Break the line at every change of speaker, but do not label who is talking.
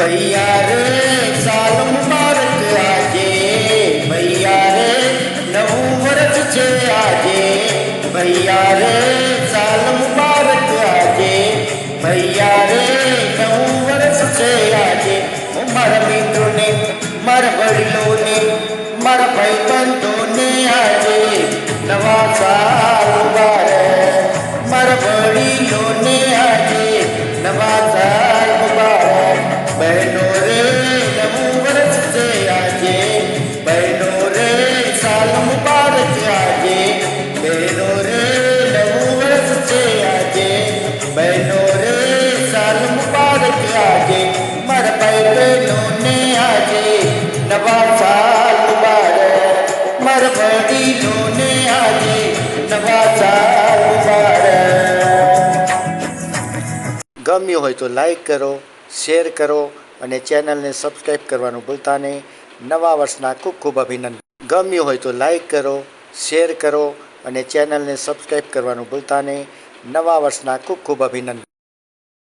भैया रे साल मुबारक भैया रे भैया रे साल मुबारक भैया रे नव वर्ष छे आगे मारा मित्रों ने मारा वडिलों ने मारा भाई बंधु બે તોર સલ મુબારક આજે મરબાઈ જોને આજે નવા સાલ મુબારક મરબાઈ જોને આજે નવા સાલ મુબારક ગમ્યો હોય તો લાઈક કરો શેર કરો અને ચેનલ ને સબસ્ક્રાઇબ કરવાનું ભૂલતા નહીં નવા વર્ષ ના કોકુ અભિનંદ ગમ્યો હોય તો લાઈક કરો શેર કરો અને ચેનલ ને સબસ્ક્રાઇબ કરવાનું ભૂલતા નહીં નવા વર્ષના ખૂબ ખૂબ અભિનંદન